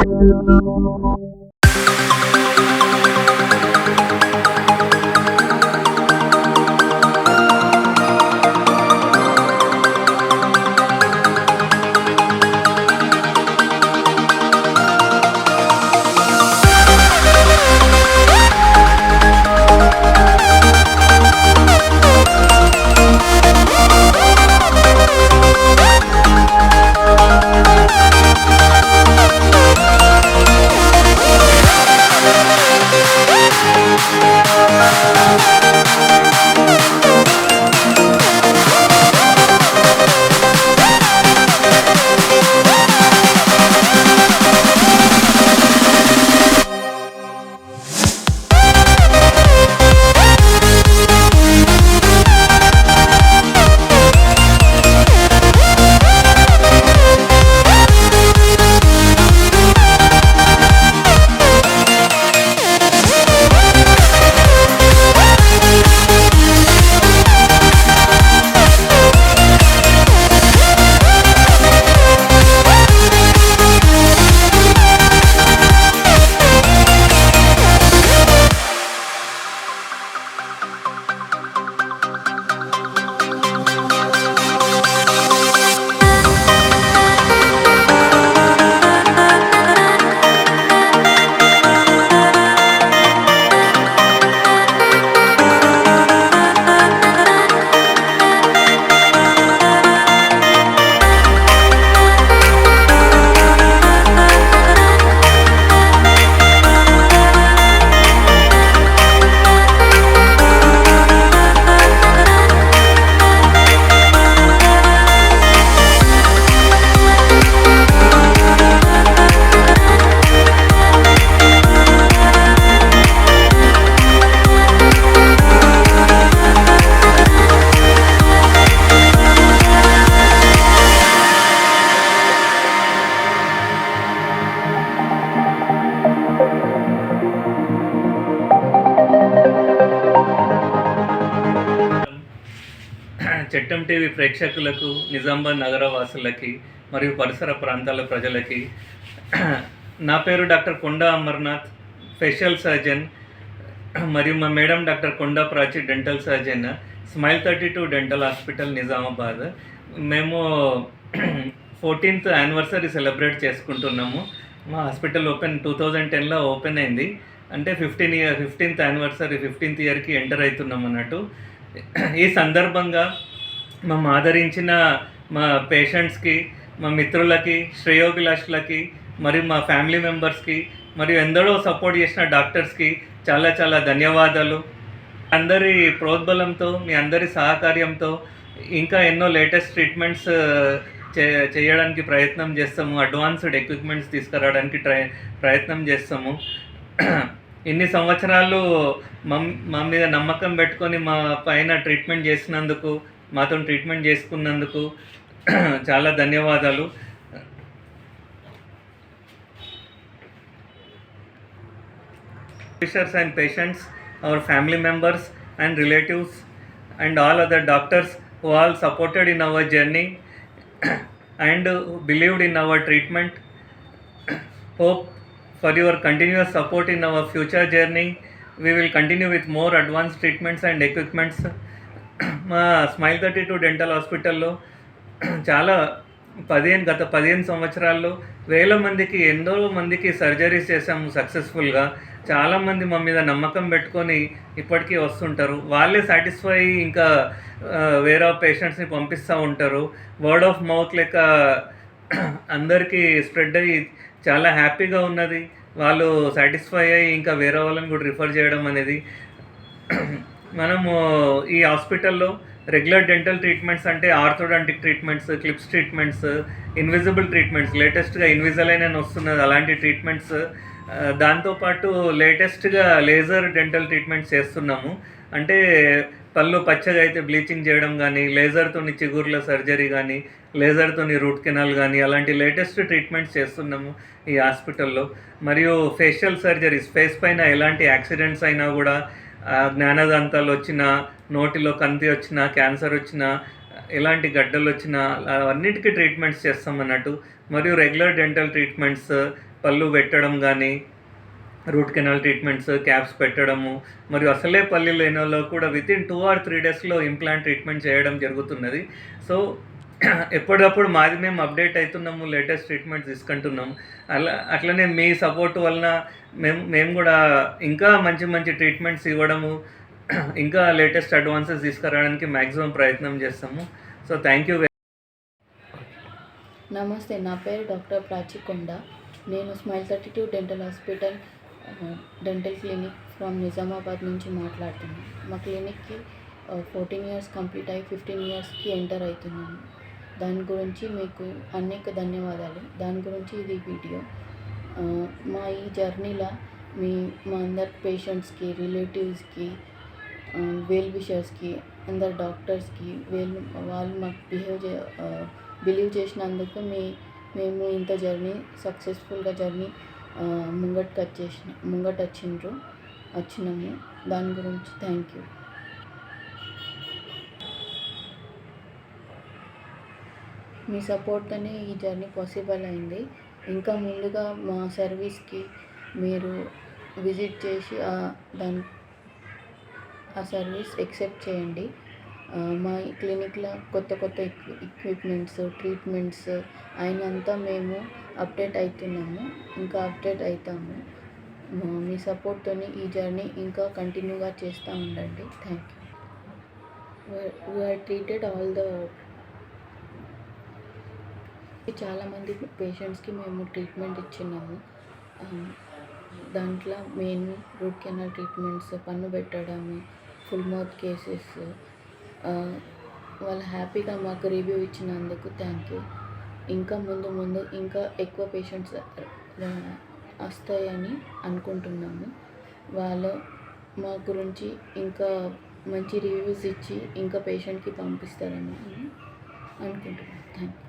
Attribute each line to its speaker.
Speaker 1: Thank you. చట్టం TV ప్రేక్షకులకు నిజామాబాద్ నగర వాసులకి మరియు పరిసర ప్రాంతాల ప్రజలకి నా పేరు doctor Konda Amarnath facial surgeon మరియు మా madam doctor Konda Prachi dental surgeon smile thirty two dental hospital Nizamabad. మేము ఫోర్టీన్త్ యానివర్సరీ సెలబ్రేట్ చేసుకుంటున్నాము. మా హాస్పిటల్ ఓపెన్ టూ థౌజండ్ టెన్లో ఓపెన్ అయింది. అంటే fifteen year fifteenth anniversary fifteenth ఇయర్కి ఎంటర్ అవుతున్నాం అన్నట్టు. ఈ సందర్భంగా మేము ఆదరించిన మా పేషెంట్స్కి మా మిత్రులకి శ్రేయోభిలాషులకి మరియు మా ఫ్యామిలీ మెంబర్స్కి మరియు ఎందరో సపోర్ట్ చేసిన డాక్టర్స్కి చాలా చాలా ధన్యవాదాలు. అందరి ప్రోద్బలంతో మీ అందరి సహకార్యంతో ఇంకా ఎన్నో లేటెస్ట్ ట్రీట్మెంట్స్ చే చేయడానికి ప్రయత్నం చేస్తాము. అడ్వాన్స్డ్ ఎక్విప్మెంట్స్ తీసుకురావడానికి ట్రై ప్రయత్నం చేస్తాము. ఇన్ని సంవత్సరాలు మా మీద నమ్మకం పెట్టుకొని మా పైన ట్రీట్మెంట్ చేసినందుకు మాతో ట్రీట్మెంట్ చేసుకున్నందుకు చాలా ధన్యవాదాలు. Fishers and patients our family members and relatives and all other doctors who all supported in our journey and believed in our treatment hope for your continuous support in our future journey we will continue with more advance treatments and equipments మా smile thirty two dental హాస్పిటల్లో చాలా పదిహేను గత పదిహేను సంవత్సరాల్లో వేల మందికి ఎన్నో మందికి సర్జరీస్ చేసాము సక్సెస్ఫుల్గా. చాలామంది మా మీద నమ్మకం పెట్టుకొని ఇప్పటికీ వస్తుంటారు. వాళ్ళే సాటిస్ఫై ఇంకా వేరే పేషెంట్స్ని పంపిస్తూ ఉంటారు. వర్డ్ ఆఫ్ మౌత్ లెక్క అందరికీ స్ప్రెడ్ అయ్యి చాలా హ్యాపీగా ఉన్నది. వాళ్ళు సాటిస్ఫై అయ్యి ఇంకా వేరే వాళ్ళని కూడా రిఫర్ చేయడం అనేది మనము ఈ హాస్పిటల్లో రెగ్యులర్ డెంటల్ ట్రీట్మెంట్స్ అంటే orthodontic treatments clips treatments invisible treatments లేటెస్ట్గా ఇన్విజలైన్ అని వస్తున్నది అలాంటి ట్రీట్మెంట్స్ దాంతోపాటు లేటెస్ట్గా లేజర్ డెంటల్ ట్రీట్మెంట్స్ చేస్తున్నాము. అంటే పళ్ళు పచ్చగా అయితే బ్లీచింగ్ చేయడం కానీ లేజర్తోని చిగుర్ల సర్జరీ కానీ లేజర్తోని రూట్ కెనాల్ కానీ అలాంటి లేటెస్ట్ ట్రీట్మెంట్స్ చేస్తున్నాము ఈ హాస్పిటల్లో. మరియు ఫేషియల్ సర్జరీస్ ఫేస్ పైన ఎలాంటి యాక్సిడెంట్స్ అయినా కూడా జ్ఞానదంతాలు వచ్చినా నోటిలో కంతి వచ్చినా క్యాన్సర్ వచ్చినా ఎలాంటి గడ్డలు వచ్చినా అన్నిటికీ ట్రీట్మెంట్స్ చేస్తాం అన్నట్టు మరియు రెగ్యులర్ డెంటల్ ట్రీట్మెంట్స్ పళ్ళు పెట్టడం కానీ రూట్ కెనాల్ ట్రీట్మెంట్స్ క్యాప్స్ పెట్టడము. మరియు అసలే పళ్ళు లేని వాళ్ళు కూడా with in two or three డేస్లో ఇంప్లాంట్ ట్రీట్మెంట్ చేయడం జరుగుతున్నది. సో ఎప్పటికప్పుడు మాది మేము అప్డేట్ అవుతున్నాము లేటెస్ట్ ట్రీట్మెంట్ తీసుకుంటున్నాం. అలా అట్లనే మీ సపోర్ట్ వలన మేము మేము కూడా ఇంకా మంచి మంచి ట్రీట్మెంట్స్ ఇవ్వడము ఇంకా లేటెస్ట్ అడ్వాన్సెస్ తీసుకురావడానికి మ్యాక్సిమం ప్రయత్నం చేస్తాము. సో థ్యాంక్ యూ
Speaker 2: నమస్తే నా పేరు డాక్టర్ ప్రాచికొండ నేను smile thirty two dental hospital dental clinic from Nizamabad నుంచి మాట్లాడుతున్నాను. మా క్లినిక్కి ఫోర్టీన్ ఇయర్స్ కంప్లీట్ అయ్యి ఫిఫ్టీన్ ఇయర్స్కి ఎంటర్ అవుతున్నాను. దాని గురించి మీకు అనేక ధన్యవాదాలు. దాని గురించి ఇది వీడియో. మా ఈ జర్నీలో మీ మా అందరి పేషెంట్స్కి రిలేటివ్స్కి వెల్ విషర్స్కి అందరు డాక్టర్స్కి వీళ్ళు వాళ్ళు మాకు బిహేవ్ చే బిలీవ్ చేసినందుకు మీ మేము ఇంత జర్నీ సక్సెస్ఫుల్గా జర్నీ ముంగట్కి వచ్చేసిన ముంగట్ వచ్చిండ్రు వచ్చినాము. దాని గురించి థ్యాంక్ యూ. మీ సపోర్ట్తోనే ఈ జర్నీ పాసిబుల్ అయింది. ఇంకా ముందుగా మా సర్వీస్కి మీరు విజిట్ చేసి దాని ఆ సర్వీస్ ఎక్సెప్ట్ చేయండి. మా క్లినిక్లో కొత్త కొత్త ఎక్విప్మెంట్స్ ట్రీట్మెంట్స్ అయినంతా మేము అప్డేట్ అవుతున్నాము ఇంకా అప్డేట్ అవుతాము మీ సపోర్ట్తో ఈ జర్నీ ఇంకా కంటిన్యూగా చేస్తూ ఉండండి. Thank you we are treated all the చాలామంది పేషెంట్స్కి మేము ట్రీట్మెంట్ ఇచ్చినాము. దాంట్లో మెయిన్ రూట్ కెనాల్ ట్రీట్మెంట్స్ పన్ను పెట్టడము ఫుల్ మౌత్ కేసెస్ వాళ్ళు హ్యాపీగా మాకు రివ్యూ ఇచ్చినందుకు థ్యాంక్ యూ ఇంకా ముందు ముందు ఇంకా ఎక్కువ పేషెంట్స్ వస్తాయని అనుకుంటున్నాము. వాళ్ళు మా గురించి ఇంకా మంచి రివ్యూస్ ఇచ్చి ఇంకా పేషెంట్కి పంపిస్తారని అనుకుంటున్నాను థ్యాంక్ యూ